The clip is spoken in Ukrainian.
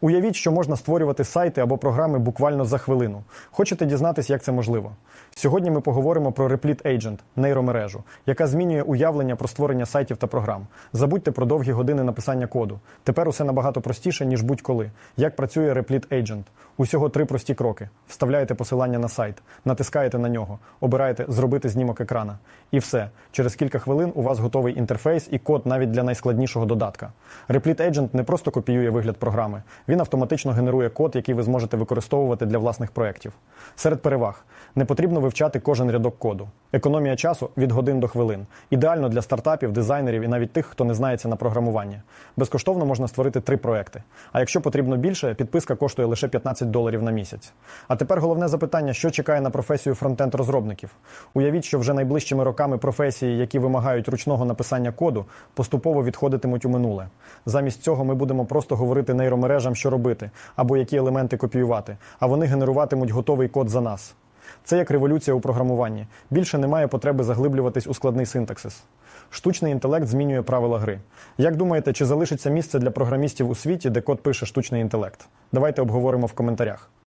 Уявіть, що можна створювати сайти або програми буквально за хвилину. Хочете дізнатись, як це можливо? Сьогодні ми поговоримо про Replit Agent – нейромережу, яка змінює уявлення про створення сайтів та програм. Забудьте про довгі години написання коду. Тепер усе набагато простіше, ніж будь-коли. Як працює Replit Agent? Усього три прості кроки: вставляєте посилання на сайт, натискаєте на нього, обираєте зробити знімок екрана. І все. Через кілька хвилин у вас готовий інтерфейс і код навіть для найскладнішого додатка. Replit Agent не просто копіює вигляд програми, він автоматично генерує код, який ви зможете використовувати для власних проєктів. Серед переваг не потрібно вивчати кожен рядок коду. Економія часу від годин до хвилин. Ідеально для стартапів, дизайнерів і навіть тих, хто не знається на програмуванні. Безкоштовно можна створити три проекти. А якщо потрібно більше, підписка коштує лише 15 доларів на місяць. А тепер головне запитання: що чекає на професію фронтенд розробників? Уявіть, що вже найближчими роками професії, які вимагають ручного написання коду, поступово відходитимуть у минуле. Замість цього ми будемо просто говорити нейромережам, що робити, або які елементи копіювати, а вони генеруватимуть готовий код за нас. Це як революція у програмуванні. Більше немає потреби заглиблюватись у складний синтаксис. Штучний інтелект змінює правила гри. Як думаєте, чи залишиться місце для програмістів у світі, де код пише штучний інтелект? Давайте обговоримо в коментарях.